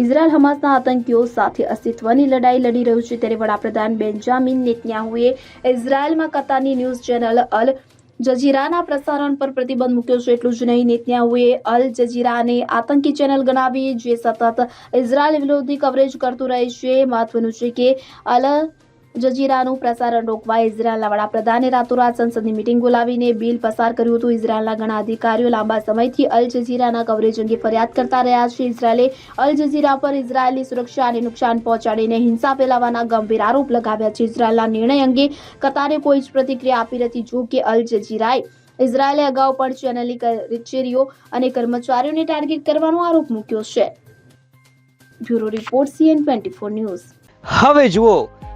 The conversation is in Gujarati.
ઇઝરાયલ હમાસના આતંકીઓ સાથે અસ્તિત્વની લડાઈ લડી રહ્યું છે. ત્યારે વડાપ્રધાન બેન્જામિન નેતન્યાહુએ ઇઝરાયલમાં કતારની ન્યૂઝ ચેનલ અલ જજીરાના પ્રસારણ પર પ્રતિબંધ મૂક્યો છે. એટલું જ નહીં, નેતન્યાહુએ અલ જજીરાને આતંકી ચેનલ ગણાવી, જે સતત ઇઝરાયલ વિરોધી કવરેજ કરતું રહે છે. મહત્વનું છે કે અલ જજીરાનું પ્રસારણ રોકવા ઇઝરાયલના વડાપ્રધાને રાતોરાત સંસદની મિટિંગ બોલાવીને બિલ પસાર કર્યું હતું. ઇઝરાયલના ઘણા અધિકારીઓ લાંબા સમયથી અલ જઝીરાના કવરેજ અંગે ફરિયાદ કરતા રહ્યા છે. ઇઝરાયલે અલ જઝીરા પર ઇઝરાયેલી સુરક્ષાને નુકસાન પહોંચાડીને હિંસા ફેલાવવાના ગંભીર આરોપ લગાવ્યા છે. ઇઝરાયલના નિર્ણય અંગે કતારે કોઈ જ પ્રતિક્રિયા આપી નથી. જો કે અલ જઝીરાએ ઇઝરાયેલે અગાઉ પણ ચેનલી કચેરીઓ અને કર્મચારીઓને ટાર્ગેટ કરવાનો આરોપ મૂક્યો છે. Bureau report CN twenty news. હવે જુઓ